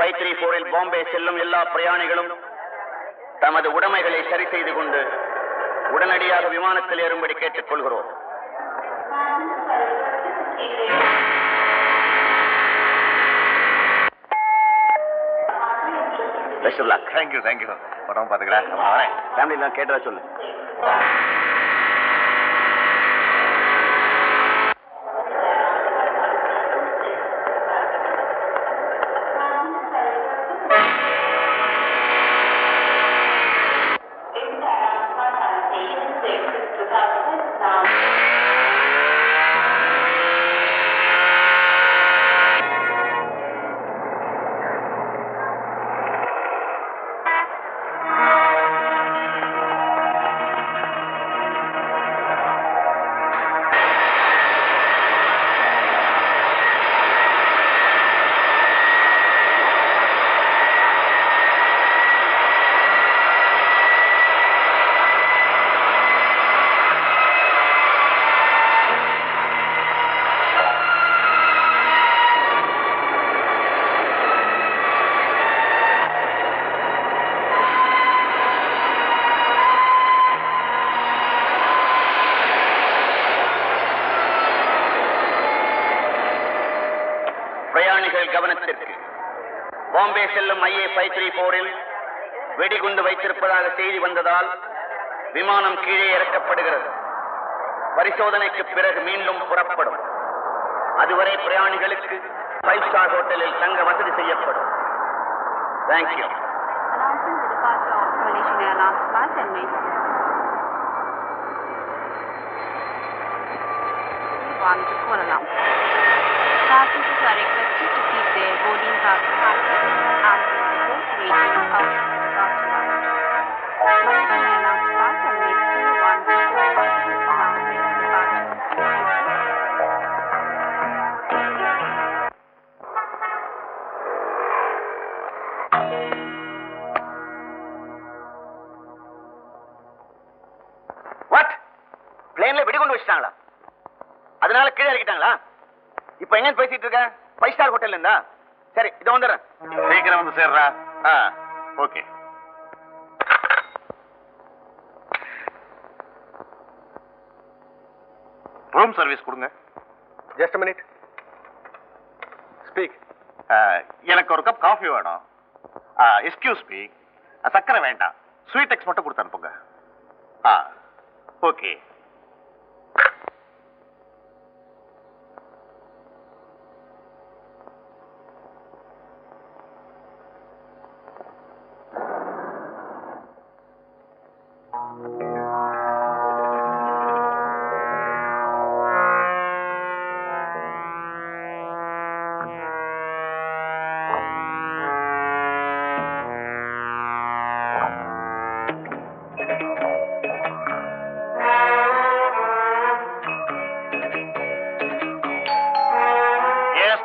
Five three போரில் பாம்பே செல்லும் எல்லா பிரயாணிகளும் தமது உடைமைகளை சரி செய்து கொண்டு உடனடியாக விமானத்தில் ஏறும்படி கேட்டுக் கொள்கிறோம் best of luck thank you thank you உடம்பு பார்த்துக்கிறேன். ஃபேமிலிலாம் கேட்டதா சொல்லு? பாம்பே செல்லும் ஐஏ ஃபைவ் த்ரீ போரில் வெடிகுண்டு வைத்திருப்பதாக செய்தி வந்ததால் விமானம் கீழே இறக்கப்படுகிறது. பரிசோதனைக்கு பிறகு மீண்டும் புறப்படும். அதுவரை பிரயாணிகளுக்கு ஃபைவ் ஸ்டார் ஹோட்டலில் தங்க வசதி செய்யப்படும். Thank you Announcing. Passengers are requested to keep their boarding pass handy and the report radio out of the departure lounge. Malaysian Airlines Flight MH one to Kuala Lumpur is now ready for departure. What பிளேன்ல வெடிகுண்டு வச்சிட்டாங்களா அதனால கீழே இறக்கிட்டாங்களா இப்போ எங்க பேசிட்டு இருக்க five star ஹோட்டல்ல இருந்தா சரி இதோ வந்துடுறேன். சீக்கிரம் வந்து சேர்றா. Ah okay. ரூம் சர்வீஸ் கொடுங்க. ஜஸ்ட் மினிட் ஸ்பீக் எனக்கு ஒரு கப் காஃபி வேணும். எஸ்கியூஸ் மீ சக்கரை வேண்டாம். ஸ்வீட் எக்ஸ் மட்டும் கொடுத்து அனுப்புங்க. ஆ okay.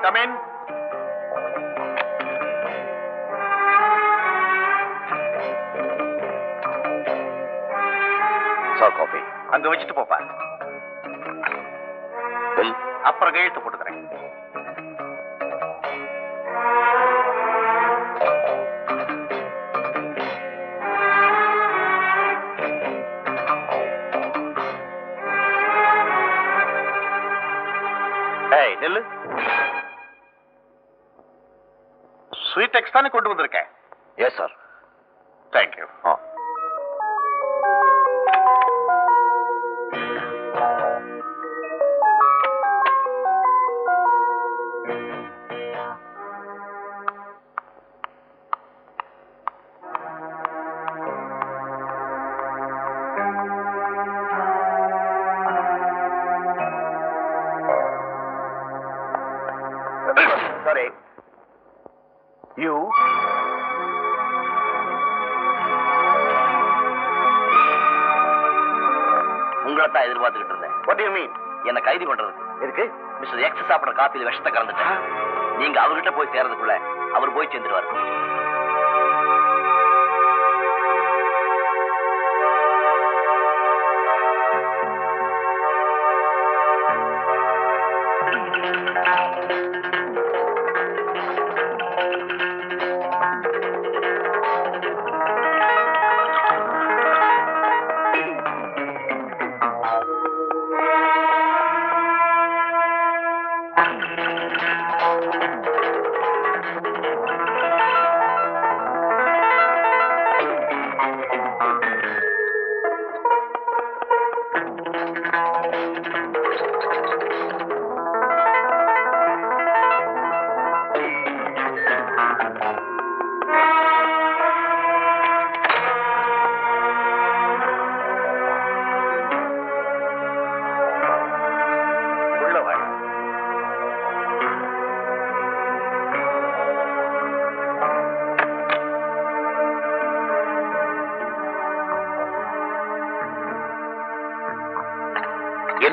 Come in sir coffee அங்க வச்சுட்டு போப்பா. பில் அப்புறம் கையெழுத்து போட்டுக்கிறேன். ஏய் நெல்லு. ஸ்வீட் தானே கொண்டு வந்திருக்கேன் எஸ் சார் தான் எதிர்பார்த்துக்கிட்டு இருந்தேன். வாட் யூ மீன் என்ன கைது பண்றது எதுக்கு? மிஸ்டர் எக்ஸ் சாப்பிடுற காப்பியில விஷத்தை கலந்துட்டேன் நீங்க அவர்கிட்ட போய் சேர்றதுக்குள்ள அவர் போய் சேர்ந்துருவாரு.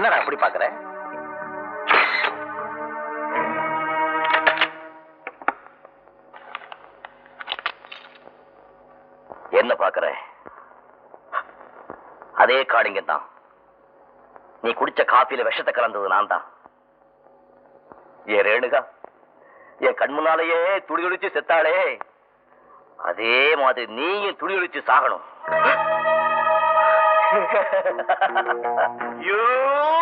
என்னடா அப்படி பாக்குற என்ன பாக்குற அதே காடிங்க தான். நீ குடிச்ச காப்பியில விஷத்தை கலந்தது நான் தான். ஏ ரேணுகா என் கண் முன்னாலேயே துடி ஒழிச்சு செத்தாளே. அதே மாதிரி நீயும் துடி ஒழிச்சு சாகணும். you. you.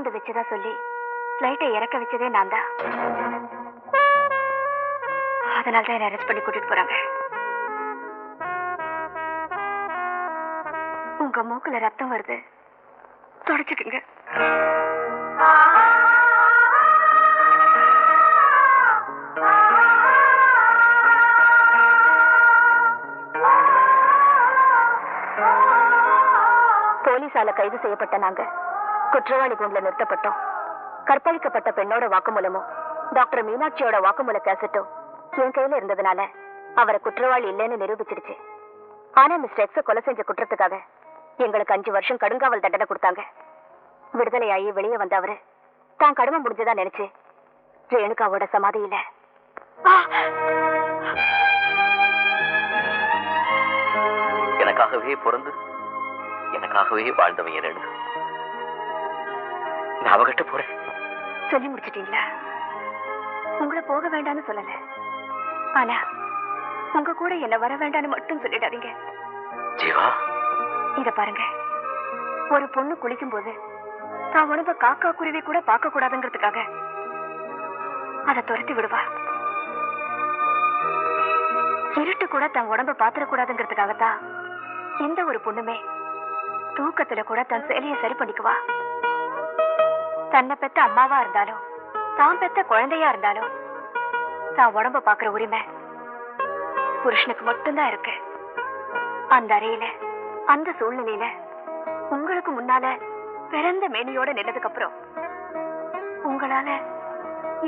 வெடிகுண்டு வச்சதா சொல்லி ஃப்ளைட்டை இறக்க வச்சதே நான் தான். அதனால தான் என்ன அரெஸ்ட் பண்ணி கூட்டிட்டு போறாங்க. உங்க மூக்குல ரத்தம் வருது. தொடச்சுக்குங்க. போலீசால கைது செய்யப்பட்ட நாங்க குற்றவாளி குண்டுல நிறுத்தப்பட்டோம். கற்பழிக்கப்பட்ட பெண்ணோட வாக்குமூலமும் டாக்டர் மீனாட்சியோட வாக்குமூல கேசட்டும் என் கையில இருந்ததுனால அவரை குற்றவாளி இல்லைன்னு நிரூபிச்சிடுச்சு. ஆனா மிஸ்டர் எக்ஸ கொலை செஞ்ச குற்றத்துக்காக எங்களுக்கு அஞ்சு வருஷம் கடுங்காவல் தண்டனை கொடுத்தாங்க. விடுதலையாகி வெளியே வந்த அவரு தான் கடமை முடிஞ்சதா நினைச்சு ரேணுகாவோட சமாதியில! எனக்காகவே பிறந்து எனக்காகவே வாழ்ந்தவன் என் ரேணுகா. நான் அவகிட்ட போறேன். சொல்லி முடிச்சிட்டீங்களா? உங்களை போக வேண்டாம்னு சொல்லல. ஆனா உங்க கூட என்ன வர வேண்டாம்னு மட்டும் சொல்லிடாதீங்க. ஜீவா? இத பாருங்க. ஒரு பொண்ணு குளிக்கும் போது தான் உடம்ப காக்கா குருவி கூட பார்க்க கூடாதுங்கிறதுக்காக அதை துரத்தி விடுவா. இருட்டு கூட தன் உடம்ப பாத்திரக்கூடாதுங்கிறதுக்காகத்தான் எந்த ஒரு பொண்ணுமே தூக்கத்துல கூட தன் செயலியை சரி பண்ணிக்குவா. தன்னை பெத்த அம்மாவா இருந்தாலும் தான் பெத்த குழந்தையா இருந்தாலும் தான் உடம்ப பாக்குற உரிமை புருஷனுக்கு மட்டும்தான் இருக்கு. அந்த அறையில அந்த சூழ்நிலையில உங்களுக்கு முன்னால பிறந்த மேனியோட நின்னதுக்கு அப்புறம் உங்களால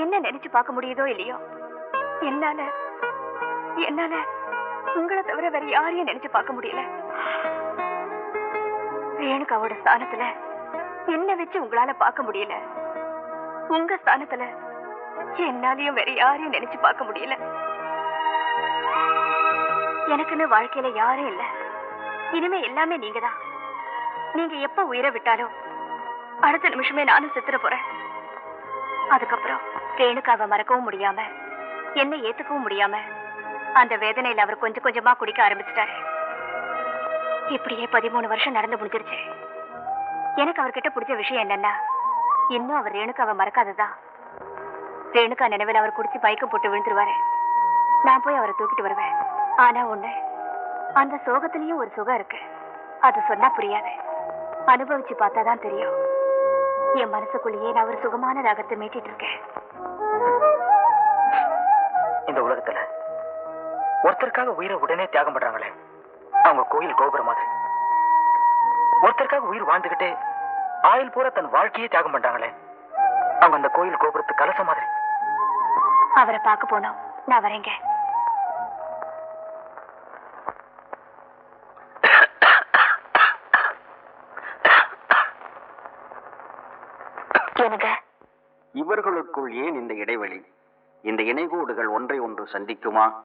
என்ன நினைச்சு பார்க்க முடியுதோ இல்லையோ என்னால என்னால உங்களை தவிர வேற யாரையும் நினைச்சு பார்க்க முடியல. ரேணுகாவோட ஸ்தானத்துல என்ன வச்சு உங்களால பார்க்க முடியல. உங்க ஸ்தானத்துல என்னாலையும் வேற யாரையும் நினைச்சு பார்க்க முடியல. எனக்குன்னு வாழ்க்கையில யாரும் இல்ல. இனிமே எல்லாமே நீங்க தான் நீங்க எப்ப உயிரை விட்டாலும் அடுத்த நிமிஷமே நானும் செத்துற போறேன். அதுக்கப்புறம் ரேணுக்காவை மறக்கவும் முடியாம என்ன ஏத்துக்கவும் முடியாம அந்த வேதனையில அவர் கொஞ்சம் கொஞ்சமா குடிக்க ஆரம்பிச்சிட்டாரு. இப்படியே பதிமூணு வருஷம் நடந்து முடிஞ்சிருச்சு. எனக்கு அவர்கிட்ட பிடிச்ச விஷயம் என்னன்னா இன்னும் அவர் ரேணுகாவை மறக்காததான் ரேணுகா நினைவில் அவர் குடிச்சு பைக்க போட்டு விழுந்துருவாரு. நான் போய் அவரை தூக்கிட்டு வருவேன். ஆனா ஒண்ணு அந்த சோகத்திலயும் ஒரு சுகம் இருக்கு. அது சொன்னா புரியாது. அனுபவிச்சு பார்த்தாதான் தெரியும். என் மனசுக்குள்ளேயே நான் ஒரு சுகமான ராகத்தை மீட்டிட்டு இருக்கேன். இந்த உலகத்துல ஒருத்தருக்காக உயிரை உடனே தியாகம் பண்றாங்களே அவங்க கோயில் கோபுரம் மாதிரி. ஒருத்தருக்காக உயிர் வாழ்ந்துகிட்டே ஆயுள் பூரா தன் வாழ்க்கையே தியாகம் பண்றாங்களே. அவங்க அந்த கோயில் கோபுரத்து கலசம் மாதிரி. அவரை பார்க்க போனோம். நான் வரேங்க. இவர்களுக்குள் ஏன் இந்த இடைவெளி? இந்த இணைகோடுகள் ஒன்றை ஒன்று சந்திக்குமா?